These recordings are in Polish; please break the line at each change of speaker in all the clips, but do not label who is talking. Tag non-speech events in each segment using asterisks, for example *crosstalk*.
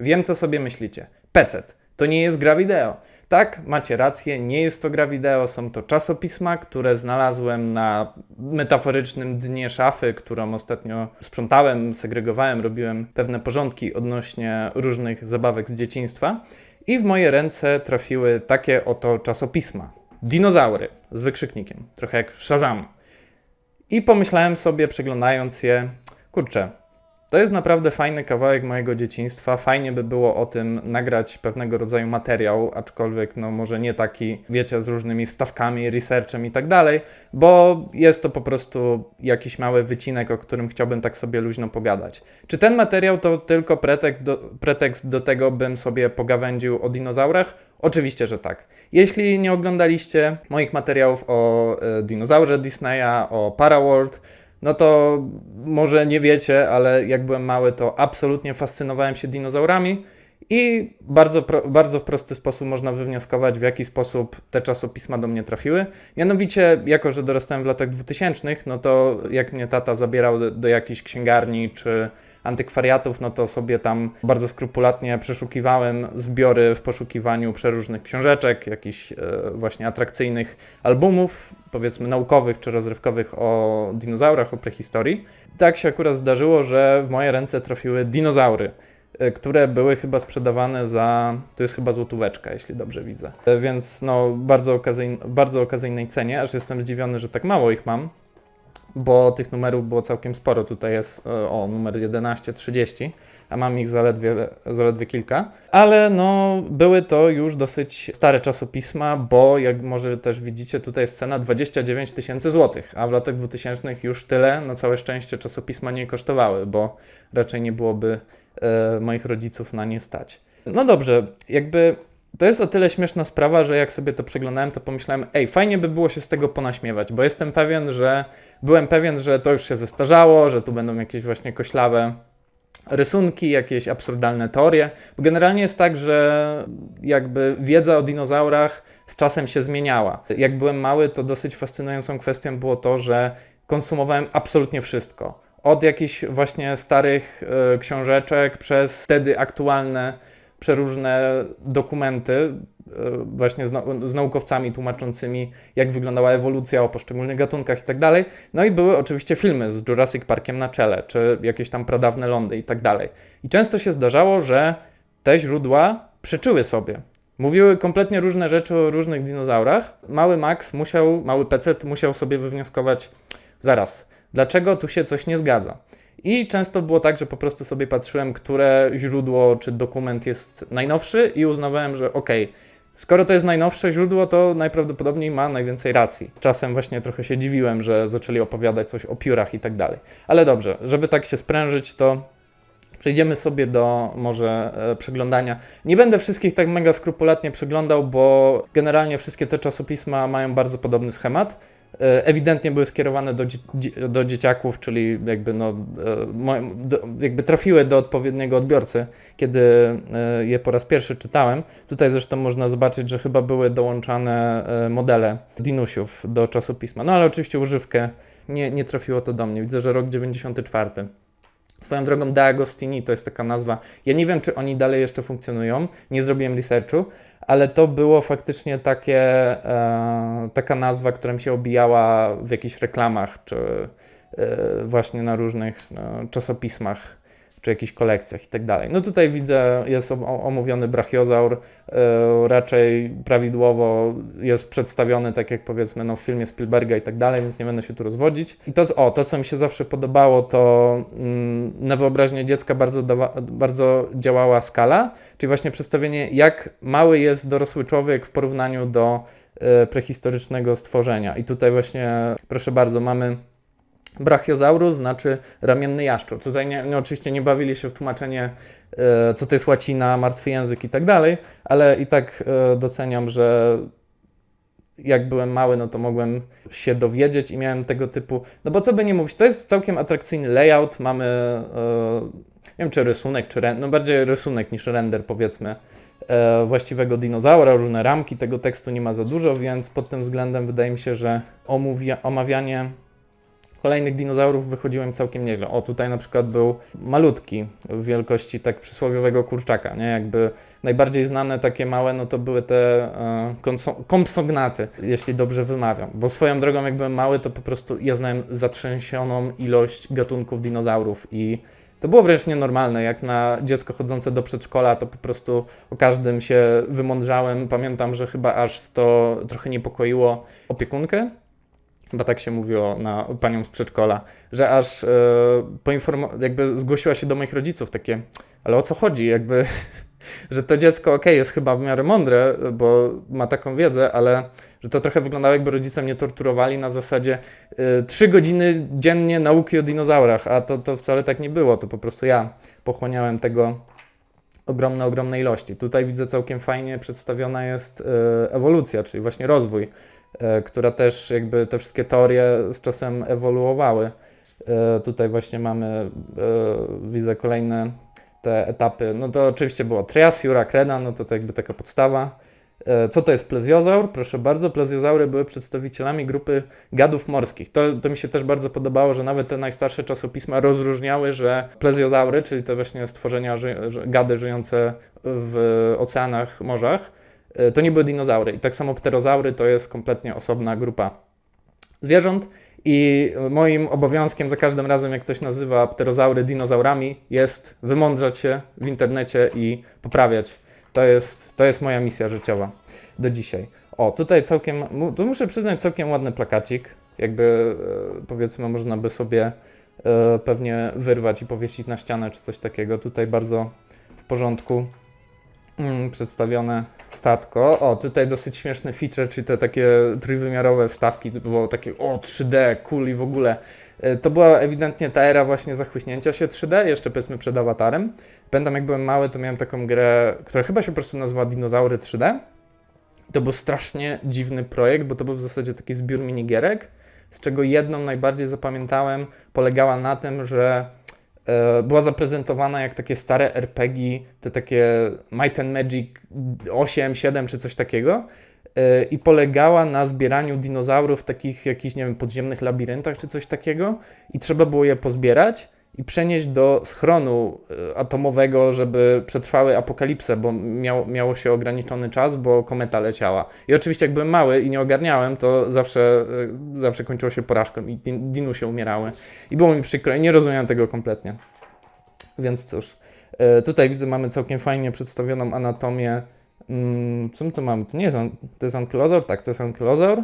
Wiem, co sobie myślicie. PC to nie jest gra wideo. Tak, macie rację, nie jest to gra wideo, są to czasopisma, które znalazłem na metaforycznym dnie szafy, którą ostatnio sprzątałem, segregowałem, robiłem pewne porządki odnośnie różnych zabawek z dzieciństwa. I w moje ręce trafiły takie oto czasopisma. Dinozaury z wykrzyknikiem, trochę jak Shazam. I pomyślałem sobie, przeglądając je, kurczę, to jest naprawdę fajny kawałek mojego dzieciństwa. Fajnie by było o tym nagrać pewnego rodzaju materiał, aczkolwiek no może nie taki, wiecie, z różnymi wstawkami, researchem i tak dalej, bo jest to po prostu jakiś mały wycinek, o którym chciałbym tak sobie luźno pogadać. Czy ten materiał to tylko pretekst do, pretekst do tego, bym sobie pogawędził o dinozaurach? Oczywiście, że tak. Jeśli nie oglądaliście moich materiałów o e, dinozaurze Disneya, o Paraworld, no to może nie wiecie, ale jak byłem mały, to absolutnie fascynowałem się dinozaurami i bardzo, bardzo w prosty sposób można wywnioskować, w jaki sposób te czasopisma do mnie trafiły. Mianowicie, jako że dorastałem w latach 2000, no to jak mnie tata zabierał do, do jakiejś księgarni czy antykwariatów, no to sobie tam bardzo skrupulatnie przeszukiwałem zbiory w poszukiwaniu przeróżnych książeczek, jakichś e, właśnie atrakcyjnych albumów, powiedzmy naukowych czy rozrywkowych o dinozaurach, o prehistorii. Tak się akurat zdarzyło, że w moje ręce trafiły dinozaury e, które były chyba sprzedawane za, to jest chyba złotóweczka, jeśli dobrze widzę. E, Więc no, bardzo, okazyjn, bardzo okazyjnej cenie, aż jestem zdziwiony, że tak mało ich mam bo tych numerów było całkiem sporo. Tutaj jest e, o numer 1130, a mam ich zaledwie, zaledwie kilka. Ale no, były to już dosyć stare czasopisma, bo jak może też widzicie, tutaj jest cena 29 tysięcy złotych, a w latach 2000 już tyle, na całe szczęście, czasopisma nie kosztowały, bo raczej nie byłoby e, moich rodziców na nie stać. No dobrze, jakby to jest o tyle śmieszna sprawa, że jak sobie to przeglądałem, to pomyślałem, ej, fajnie by było się z tego ponaśmiewać, bo jestem pewien, że byłem pewien, że to już się zestarzało, że tu będą jakieś właśnie koślawe rysunki, jakieś absurdalne teorie. Bo generalnie jest tak, że jakby wiedza o dinozaurach z czasem się zmieniała. Jak byłem mały, to dosyć fascynującą kwestią było to, że konsumowałem absolutnie wszystko. Od jakichś właśnie starych y, książeczek, przez wtedy aktualne przeróżne dokumenty, e, właśnie z, nau- z naukowcami tłumaczącymi, jak wyglądała ewolucja o poszczególnych gatunkach i tak dalej. No i były oczywiście filmy z Jurassic Parkiem na czele, czy jakieś tam pradawne lądy i tak dalej. I często się zdarzało, że te źródła przeczyły sobie. Mówiły kompletnie różne rzeczy o różnych dinozaurach. Mały Max musiał, mały PC musiał sobie wywnioskować, zaraz, dlaczego tu się coś nie zgadza. I często było tak, że po prostu sobie patrzyłem, które źródło czy dokument jest najnowszy i uznawałem, że okej, skoro to jest najnowsze źródło, to najprawdopodobniej ma najwięcej racji. Czasem właśnie trochę się dziwiłem, że zaczęli opowiadać coś o piórach i tak dalej. Ale dobrze, żeby tak się sprężyć, to przejdziemy sobie do może e, przeglądania. Nie będę wszystkich tak mega skrupulatnie przeglądał, bo generalnie wszystkie te czasopisma mają bardzo podobny schemat. E, ewidentnie były skierowane do, do dzieciaków, czyli jakby, no, e, jakby trafiły do odpowiedniego odbiorcy, kiedy e, je po raz pierwszy czytałem. Tutaj zresztą można zobaczyć, że chyba były dołączane modele dinusiów do czasopisma. No ale oczywiście używkę nie, nie trafiło to do mnie. Widzę, że rok 94. Swoją drogą De Agostini to jest taka nazwa. Ja nie wiem, czy oni dalej jeszcze funkcjonują, nie zrobiłem researchu, ale to było faktycznie takie, e, taka nazwa, która mi się obijała w jakichś reklamach, czy e, właśnie na różnych no, czasopismach, czy jakichś kolekcjach i tak dalej. No tutaj widzę, jest om- omówiony brachiozaur, e, raczej prawidłowo jest przedstawiony, tak jak powiedzmy no, w filmie Spielberga i tak dalej, więc nie będę się tu rozwodzić. I to, o, to co mi się zawsze podobało, to mm, na wyobraźnię dziecka bardzo, dawa, bardzo działała skala, czyli właśnie przedstawienie, jak mały jest dorosły człowiek w porównaniu do e, prehistorycznego stworzenia. I tutaj właśnie, proszę bardzo, mamy Brachiosaurus znaczy ramienny jaszczur. Tutaj nie, oczywiście nie bawili się w tłumaczenie, e, co to jest łacina, martwy język i tak dalej, ale i tak e, doceniam, że jak byłem mały, no to mogłem się dowiedzieć i miałem tego typu, no bo co by nie mówić, to jest całkiem atrakcyjny layout, mamy, e, nie wiem czy rysunek, czy render, no bardziej rysunek niż render powiedzmy, właściwego dinozaura, różne ramki, tego tekstu nie ma za dużo, więc pod tym względem wydaje mi się, że omówia, omawianie kolejnych dinozaurów wychodziłem całkiem nieźle. O, tutaj na przykład był malutki w wielkości tak przysłowiowego kurczaka, nie? Jakby najbardziej znane takie małe, no to były te konso- kompsognaty, jeśli dobrze wymawiam. Bo swoją drogą, jak byłem mały, to po prostu ja znałem zatrzęsioną ilość gatunków dinozaurów i to było wręcz nienormalne. Jak na dziecko chodzące do przedszkola, to po prostu o każdym się wymądrzałem. Pamiętam, że chyba aż to trochę niepokoiło opiekunkę, chyba tak się mówiło na panią z przedszkola, że aż e, poinformo- jakby zgłosiła się do moich rodziców takie, ale o co chodzi, jakby, *laughs* że to dziecko ok, jest chyba w miarę mądre, bo ma taką wiedzę, ale że to trochę wyglądało jakby rodzice mnie torturowali na zasadzie e, trzy godziny dziennie nauki o dinozaurach, a to, to wcale tak nie było, to po prostu ja pochłaniałem tego ogromne, ogromne ilości. Tutaj widzę całkiem fajnie przedstawiona jest e, ewolucja, czyli właśnie rozwój która też jakby te wszystkie teorie z czasem ewoluowały. E, Tutaj właśnie mamy, e, widzę kolejne te etapy. No to oczywiście było Trias, Jura, Kreda, no to, to jakby taka podstawa. E, Co to jest plezjozaur? Proszę bardzo, plezjozaury były przedstawicielami grupy gadów morskich. To, to mi się też bardzo podobało, że nawet te najstarsze czasopisma rozróżniały, że plezjozaury, czyli te właśnie stworzenia, gady żyjące w oceanach, morzach, e, to nie były dinozaury. I tak samo pterozaury to jest kompletnie osobna grupa zwierząt. I moim obowiązkiem za każdym razem, jak ktoś nazywa pterozaury dinozaurami, jest wymądrzać się w internecie i poprawiać. To jest, to jest moja misja życiowa do dzisiaj. O, tutaj całkiem, tu muszę przyznać, całkiem ładny plakacik. Jakby e, powiedzmy, można by sobie e, pewnie wyrwać i powiesić na ścianę czy coś takiego. Tutaj bardzo w porządku przedstawione statko. O, tutaj dosyć śmieszny feature, czyli te takie trójwymiarowe wstawki, było takie o 3D, cool i w ogóle. E, To była ewidentnie ta era właśnie zachłyśnięcia się 3D, jeszcze powiedzmy przed awatarem. Pamiętam jak byłem mały, to miałem taką grę, która chyba się po prostu nazywała Dinozaury 3D. To był strasznie dziwny projekt, bo to był w zasadzie taki zbiór minigierek, z czego jedną najbardziej zapamiętałem polegała na tym, że była zaprezentowana jak takie stare RPG, te takie Might and Magic 8, 7 czy coś takiego e, i polegała na zbieraniu dinozaurów w takich jakichś, nie wiem, podziemnych labiryntach czy coś takiego i trzeba było je pozbierać i przenieść do schronu e, atomowego, żeby przetrwały apokalipsę, bo miał, miało się ograniczony czas, bo kometa leciała. I oczywiście jak byłem mały i nie ogarniałem, to zawsze, e, zawsze kończyło się porażką i din- dinusie umierały. I było mi przykro i nie rozumiałem tego kompletnie. Więc cóż, e, tutaj widzę, mamy całkiem fajnie przedstawioną anatomię. Co my tu mamy? To nie jest, to jest? Tak, to jest ankylozaur.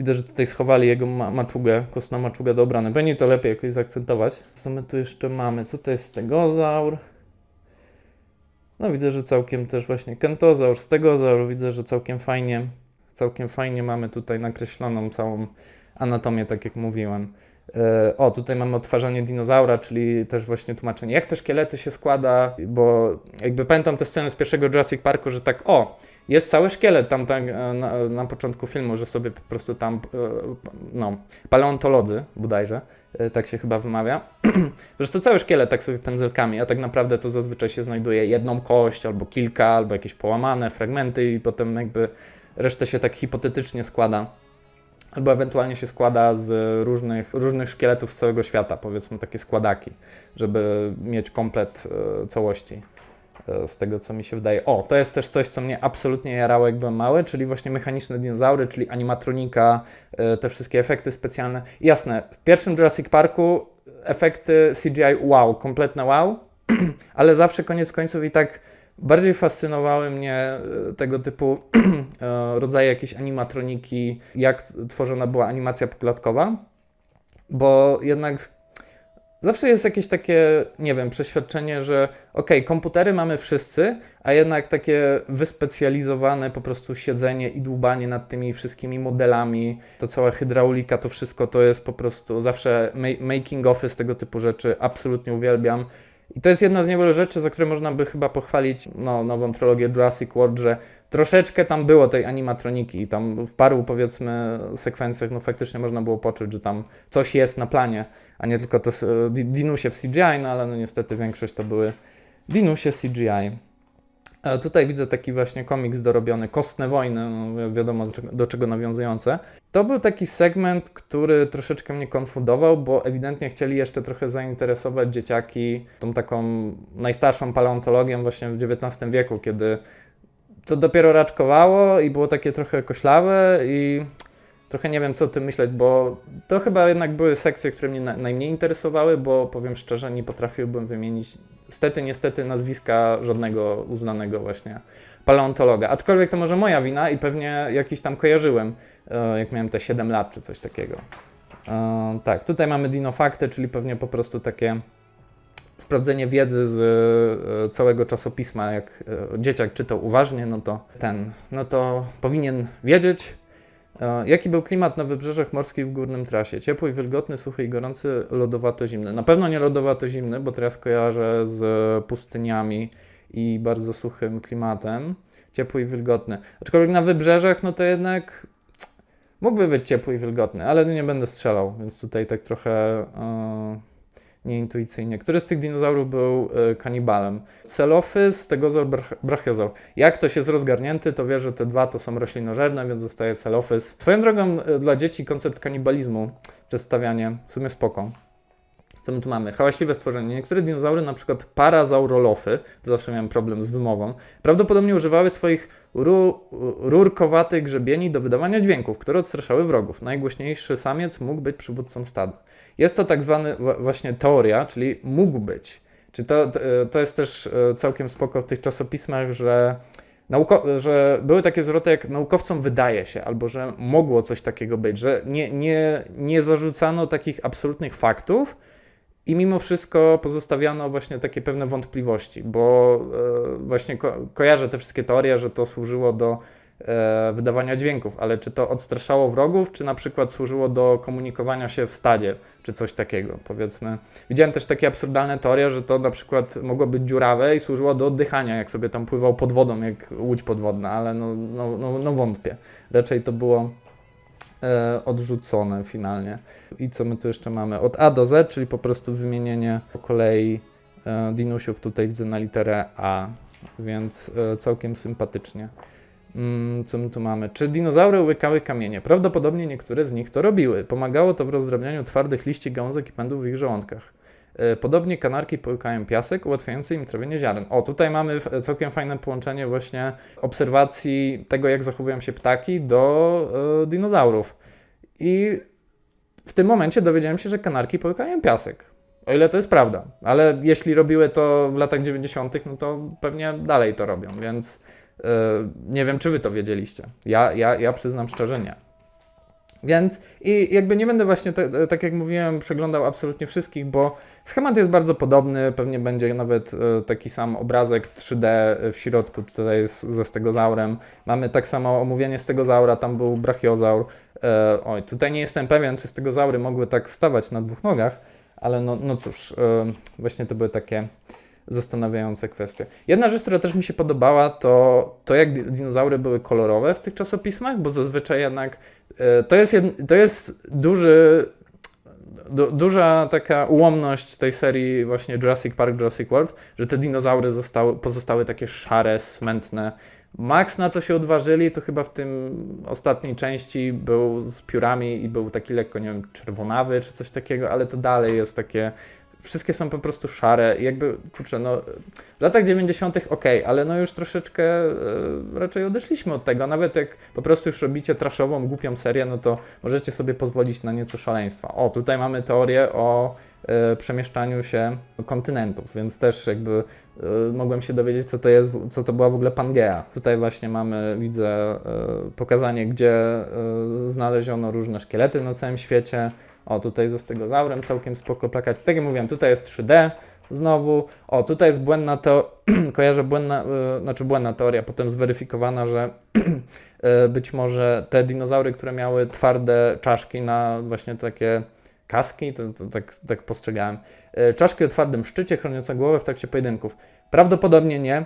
Widzę, że tutaj schowali jego ma maczugę, kostną maczugę do obrony. Pewnie to lepiej jakoś zaakcentować. Co my tu jeszcze mamy? Co to jest stegozaur? No widzę, że całkiem też właśnie kentozaur, stegozaur. Widzę, że całkiem fajnie, całkiem fajnie mamy tutaj nakreśloną całą anatomię, tak jak mówiłem. E, O, tutaj mamy odtwarzanie dinozaura, czyli też właśnie tłumaczenie, jak te szkielety się składa, bo jakby pamiętam tę scenę z pierwszego Jurassic Parku, że tak, o, jest cały szkielet tam tak, e, na, na początku filmu, że sobie po prostu tam, e, no, paleontolodzy bodajże, e, tak się chyba wymawia, *clears throat* że to cały szkielet tak sobie pędzelkami, a tak naprawdę to zazwyczaj się znajduje jedną kość, albo kilka, albo jakieś połamane fragmenty i potem jakby resztę się tak hipotetycznie składa albo ewentualnie się składa z różnych, różnych szkieletów z całego świata, powiedzmy takie składaki, żeby mieć komplet całości. E, Z tego co mi się wydaje. O, to jest też coś, co mnie absolutnie jarało, jak byłem mały, czyli właśnie mechaniczne dinozaury, czyli animatronika, e, te wszystkie efekty specjalne. Jasne, w pierwszym Jurassic Parku efekty CGI wow, kompletne wow, *clears throat* ale zawsze koniec końców i tak bardziej fascynowały mnie e, tego typu *clears throat* rodzaje jakiejś animatroniki, jak tworzona była animacja poklatkowa, bo jednak zawsze jest jakieś takie, nie wiem, przeświadczenie, że okej, komputery mamy wszyscy, a jednak takie wyspecjalizowane po prostu siedzenie i dłubanie nad tymi wszystkimi modelami, to cała hydraulika, to wszystko to jest po prostu zawsze ma- making ofy z tego typu rzeczy, absolutnie uwielbiam. I to jest jedna z niewielu rzeczy, za które można by chyba pochwalić no, nową trylogię Jurassic World, że troszeczkę tam było tej animatroniki i tam w paru powiedzmy sekwencjach no faktycznie można było poczuć, że tam coś jest na planie, a nie tylko to dinusie w CGI, no ale no niestety większość to były dinusie CGI. Tutaj widzę taki właśnie komiks dorobiony, Kostne Wojny, no wi- wiadomo do czego, do czego nawiązujące. To był taki segment, który troszeczkę mnie konfundował, bo ewidentnie chcieli jeszcze trochę zainteresować dzieciaki tą taką najstarszą paleontologią właśnie w XIX wieku, kiedy to dopiero raczkowało i było takie trochę koślawe i trochę nie wiem co o tym myśleć, bo to chyba jednak były sekcje, które mnie na, najmniej interesowały, bo powiem szczerze, nie potrafiłbym wymienić stety, niestety nazwiska żadnego uznanego właśnie paleontologa. Aczkolwiek to może moja wina i pewnie jakiś tam kojarzyłem, e, jak miałem te 7 lat czy coś takiego. E, tak, tutaj mamy dinofakty, czyli pewnie po prostu takie sprawdzenie wiedzy z e, całego czasopisma. Jak dzieciak czytał uważnie, no to ten, no to powinien wiedzieć, jaki był klimat na wybrzeżach morskich w górnym trasie. Ciepły, wilgotny, suchy i gorący, lodowato-zimny. Na pewno nie lodowato-zimny, bo teraz kojarzę z pustyniami i bardzo suchym klimatem. Ciepły i wilgotny. Aczkolwiek na wybrzeżach, no to jednak mógłby być ciepły i wilgotny, ale nie będę strzelał, więc tutaj tak trochę e, nieintuicyjnie. Który z tych dinozaurów był e, kanibalem? Celofys, stegozaur, brach- brachiozaur. Jak ktoś jest rozgarnięty, to wie, że te dwa to są roślinożerne, więc zostaje celofys. Swoją drogą e, dla dzieci koncept kanibalizmu, przedstawianie, w sumie spoko. Tu mamy? Hałaśliwe stworzenie. Niektóre dinozaury, na przykład parazaurolofy, zawsze miałem problem z wymową, prawdopodobnie używały swoich ru, rurkowatych grzebieni do wydawania dźwięków, które odstraszały wrogów. Najgłośniejszy samiec mógł być przywódcą stada. Jest to tak zwany wa- właśnie teoria, czyli mógł być. Czy to, to jest też e, całkiem spoko w tych czasopismach, że, nauko- że były takie zwroty jak naukowcom wydaje się, albo że mogło coś takiego być, że nie, nie, nie zarzucano takich absolutnych faktów, i mimo wszystko pozostawiano właśnie takie pewne wątpliwości, bo e, właśnie ko kojarzę te wszystkie teorie, że to służyło do e, wydawania dźwięków, ale czy to odstraszało wrogów, czy na przykład służyło do komunikowania się w stadzie, czy coś takiego, powiedzmy. Widziałem też takie absurdalne teorie, że to na przykład mogło być dziurawe i służyło do oddychania, jak sobie tam pływał pod wodą, jak łódź podwodna, ale no, no, no, no wątpię. Raczej to było odrzucone finalnie. I co my tu jeszcze mamy? Od A do Z, czyli po prostu wymienienie po kolei e, dinusiów. Tutaj widzę na literę A, więc e, całkiem sympatycznie. Mm, co my tu mamy? Czy dinozaury łykały kamienie? Prawdopodobnie niektóre z nich to robiły. Pomagało to w rozdrabnianiu twardych liści, gałązek i pędów w ich żołądkach. E, Podobnie kanarki połykają piasek, ułatwiający im trawienie ziaren. O, tutaj mamy całkiem fajne połączenie właśnie obserwacji tego, jak zachowują się ptaki do e, dinozaurów. I w tym momencie dowiedziałem się, że kanarki połykają piasek. O ile to jest prawda. Ale jeśli robiły to w latach 90., no to pewnie dalej to robią, więc e, nie wiem, czy wy to wiedzieliście. Ja, ja, ja przyznam szczerze nie. Więc i jakby nie będę właśnie, te, tak jak mówiłem, przeglądał absolutnie wszystkich, bo schemat jest bardzo podobny. Pewnie będzie nawet e, taki sam obrazek 3D w środku. Tutaj jest ze stegozaurem. Mamy tak samo omówienie stegozaura, tam był brachiozaur. E, oj, tutaj nie jestem pewien, czy stegozaury mogły tak wstawać na dwóch nogach, ale no, no cóż, e, właśnie to były takie zastanawiające kwestie. Jedna rzecz, która też mi się podobała, to to, jak di- dinozaury były kolorowe w tych czasopismach, bo zazwyczaj jednak to jest, jed, to jest duży, du, duża taka ułomność tej serii właśnie Jurassic Park, Jurassic World, że te dinozaury zostały, pozostały takie szare, smętne. Max na co się odważyli, to chyba w tym ostatniej części był z piórami i był taki lekko, nie wiem, czerwonawy czy coś takiego, ale to dalej jest takie wszystkie są po prostu szare jakby, kurczę, no w latach 90. ok, ale no już troszeczkę e, raczej odeszliśmy od tego, nawet jak po prostu już robicie traszową, głupią serię, no to możecie sobie pozwolić na nieco szaleństwa. O, tutaj mamy teorię o przemieszczaniu się kontynentów, więc też jakby e, mogłem się dowiedzieć, co to jest, co to była w ogóle Pangea. Tutaj właśnie mamy, widzę, e, pokazanie, gdzie e, znaleziono różne szkielety na całym świecie. O, tutaj ze stegozaurem całkiem spoko plakać. Tak jak mówiłem, tutaj jest 3D znowu. O, tutaj jest błędna to *clears throat* kojarzę błędna, znaczy błędna teoria, potem zweryfikowana, że *clears throat* być może te dinozaury, które miały twarde czaszki na właśnie takie kaski, to, to tak, tak postrzegałem. Y, czaszki o twardym szczycie chroniące głowę w trakcie pojedynków. Prawdopodobnie nie.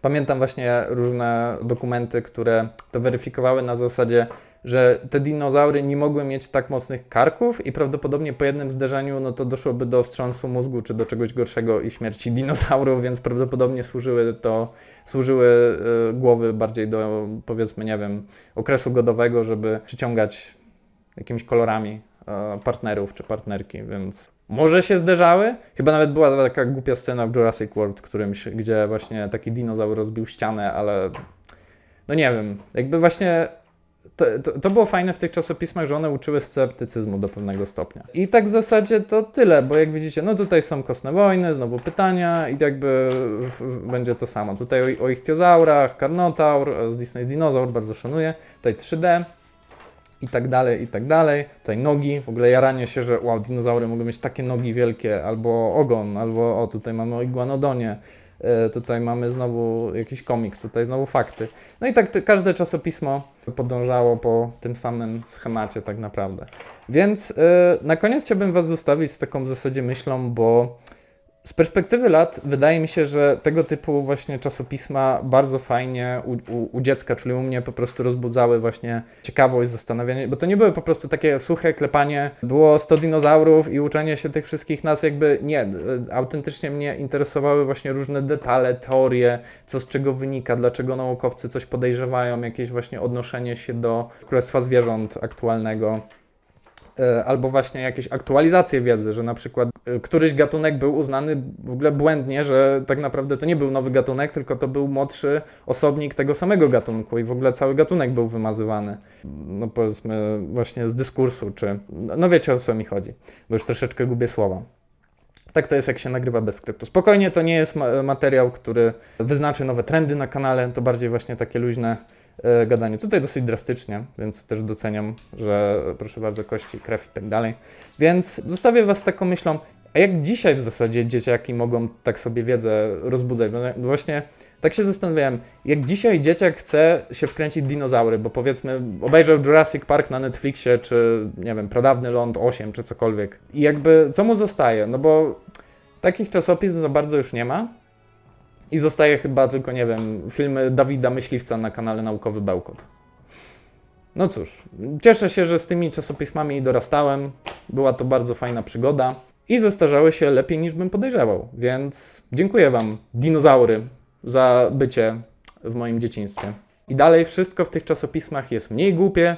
Pamiętam właśnie różne dokumenty, które to weryfikowały na zasadzie że te dinozaury nie mogły mieć tak mocnych karków i prawdopodobnie po jednym zderzeniu no to doszłoby do wstrząsu mózgu czy do czegoś gorszego i śmierci dinozaurów, więc prawdopodobnie służyły to, służyły y, głowy bardziej do powiedzmy, nie wiem, okresu godowego, żeby przyciągać jakimiś kolorami e, partnerów czy partnerki, więc może się zderzały. Chyba nawet była taka głupia scena w Jurassic World, którymś, gdzie właśnie taki dinozaur rozbił ścianę, ale no nie wiem, jakby właśnie to, to, to było fajne w tych czasopismach, że one uczyły sceptycyzmu do pewnego stopnia. I tak w zasadzie to tyle, bo jak widzicie, no tutaj są kosne wojny, znowu pytania i jakby w, w, będzie to samo. Tutaj o, o ichtiozaurach, Carnotaur, z Disney Dinozaur, bardzo szanuję. Tutaj 3D i tak dalej, i tak dalej. Tutaj nogi, w ogóle jaranie się, że wow, dinozaury mogą mieć takie nogi wielkie, albo ogon, albo o, tutaj mamy o iguanodonie. E, Tutaj mamy znowu jakiś komiks, tutaj znowu fakty. No i tak t- każde czasopismo podążało po tym samym schemacie tak naprawdę. Więc e, na koniec chciałbym Was zostawić z taką w zasadzie myślą, bo z perspektywy lat wydaje mi się, że tego typu właśnie czasopisma bardzo fajnie u, u, u dziecka, czyli u mnie po prostu rozbudzały właśnie ciekawość, zastanawianie, bo to nie były po prostu takie suche klepanie, było 100 dinozaurów i uczenie się tych wszystkich nazw, jakby nie, autentycznie mnie interesowały właśnie różne detale, teorie, co z czego wynika, dlaczego naukowcy coś podejrzewają, jakieś właśnie odnoszenie się do Królestwa Zwierząt aktualnego. E, albo właśnie jakieś aktualizacje wiedzy, że na przykład e, któryś gatunek był uznany w ogóle błędnie, że tak naprawdę to nie był nowy gatunek, tylko to był młodszy osobnik tego samego gatunku i w ogóle cały gatunek był wymazywany. No powiedzmy właśnie z dyskursu, czy no wiecie o co mi chodzi, bo już troszeczkę gubię słowa. Tak to jest, jak się nagrywa bez skryptu. Spokojnie, to nie jest ma- materiał, który wyznaczy nowe trendy na kanale, to bardziej właśnie takie luźne e, gadanie. Tutaj dosyć drastycznie, więc też doceniam, że proszę bardzo, kości, krew i tak dalej. Więc zostawię Was taką myślą, a jak dzisiaj w zasadzie dzieciaki mogą tak sobie wiedzę rozbudzać? No właśnie tak się zastanawiałem, jak dzisiaj dzieciak chce się wkręcić dinozaury, bo powiedzmy obejrzał Jurassic Park na Netflixie, czy nie wiem, Pradawny Ląd 8, czy cokolwiek. I jakby, co mu zostaje? No bo takich czasopism za bardzo już nie ma. I zostaje chyba tylko, nie wiem, filmy Dawida Myśliwca na kanale Naukowy Bełkot. No cóż, cieszę się, że z tymi czasopismami dorastałem. Była to bardzo fajna przygoda. I zestarzały się lepiej niż bym podejrzewał. Więc dziękuję Wam, dinozaury, za bycie w moim dzieciństwie. I dalej wszystko w tych czasopismach jest mniej głupie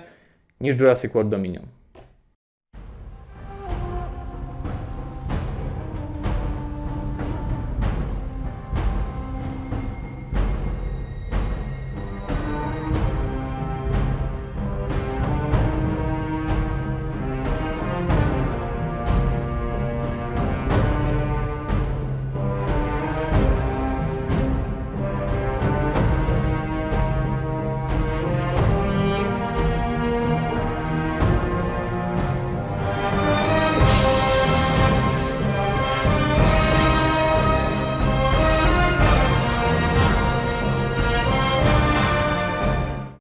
niż Jurassic World Dominion.